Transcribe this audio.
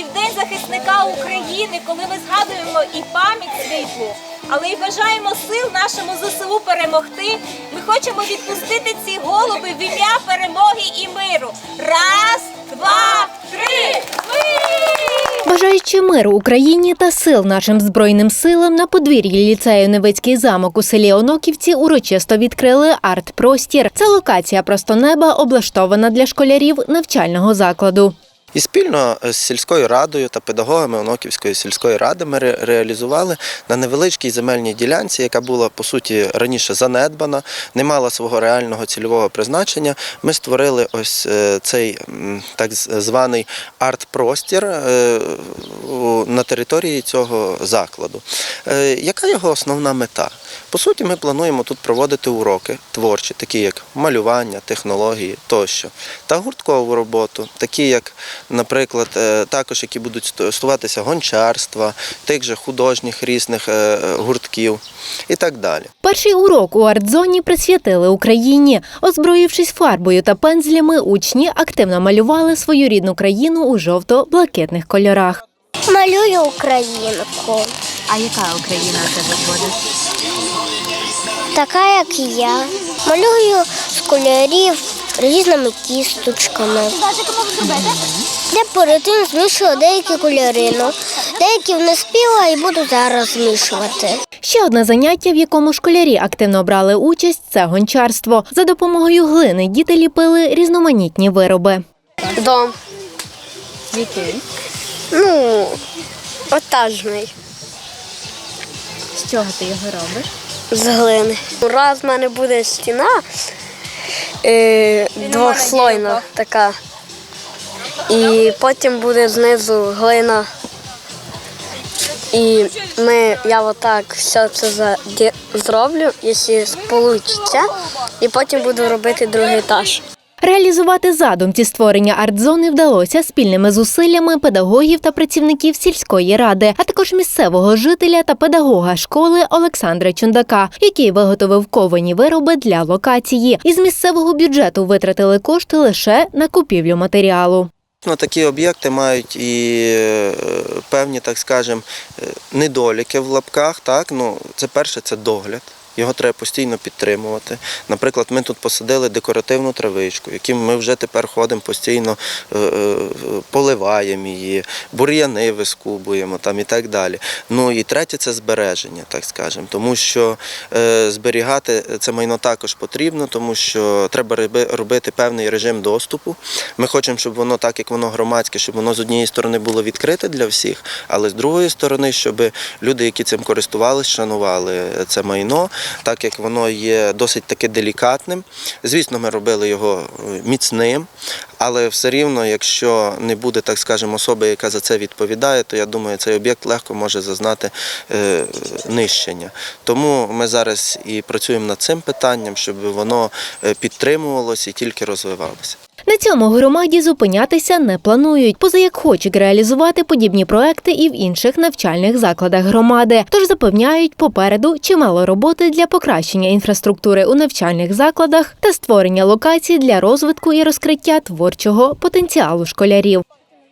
і в День захисника України, коли ми згадуємо і пам'ять світлу, але й бажаємо сил нашому ЗСУ перемогти. Ми хочемо відпустити ці голуби в ім'я перемоги і миру. Раз, два, три. Бажаючи миру Україні та сил нашим збройним силам на подвір'ї ліцею Невицький замок у селі Оноківці урочисто відкрили арт-простір. Це локація просто неба, облаштована для школярів навчального закладу. І спільно з сільською радою та педагогами Оноківської сільської ради ми реалізували на невеличкій земельній ділянці, яка була по суті раніше занедбана, не мала свого реального цільового призначення. Ми створили ось е, цей так званий арт-простір е, на території цього закладу. Е, Яка його основна мета? По суті, ми плануємо тут проводити уроки творчі, такі як малювання, технології тощо, та гурткову роботу, такі як, наприклад, е, також які будуть стосуватися гончарства, тих же художніх різних е, гуртків і так далі. Перший урок у арт-зоні присвятили Україні. Озброївшись фарбою та пензлями, учні активно малювали свою рідну країну у жовто-блакитних кольорах. Малюю українку, А яка Україна тебе буде? така як і я. Малюю з кольорів різними кісточками. Я перед тим змішую деякі кольори. Ну, деякі не спіла і буду зараз змішувати. Ще одне заняття, в якому школярі активно брали участь, це гончарство. За допомогою глини діти ліпили різноманітні вироби. Дом. Який? Ну, отажний З чого ти його робиш? з глини. Раз в мене буде стіна е, двохслойна така. І потім буде знизу глина. І ми, я отак все це за, зроблю, якщо вийде. І потім буду робити другий етаж. Реалізувати задум ці створення арт-зони вдалося спільними зусиллями педагогів та працівників сільської ради, а також місцевого жителя та педагога школи Олександра Чундака, який виготовив ковані вироби для локації. Із місцевого бюджету витратили кошти лише на купівлю матеріалу. Ну, такі об'єкти мають і е, певні, так скажемо, е, недоліки в лапках. Так? Ну, це перше, це догляд. Його треба постійно підтримувати. Наприклад, ми тут посадили декоративну травичку, яким ми вже тепер ходимо постійно, е, е, поливаємо її, бур'яни вискубуємо там і так далі. Ну і третє це збереження, так скажемо, тому що е, зберігати це майно також потрібно, тому що треба робити певний режим доступу. Ми хочемо, щоб воно, так як воно громадське, щоб воно з однієї сторони було відкрите для всіх, але з другої сторони, щоб люди, які цим користувалися, шанували це майно, так як воно є досить таки делікатним. Звісно, ми робили його е, міцним, але все рівно, якщо не буде, так скажемо, особи, яка за це відповідає, то я думаю, цей об'єкт легко може зазнати е, нищення. Тому ми зараз і працюємо над цим питанням, щоб воно е, підтримувалося і тільки розвивалося. На цьому громаді зупинятися не планують, поза як хочуть реалізувати подібні проекти і в інших навчальних закладах громади. Тож запевняють попереду чимало роботи для покращення інфраструктури у навчальних закладах та створення локацій для розвитку і розкриття творчого потенціалу школярів.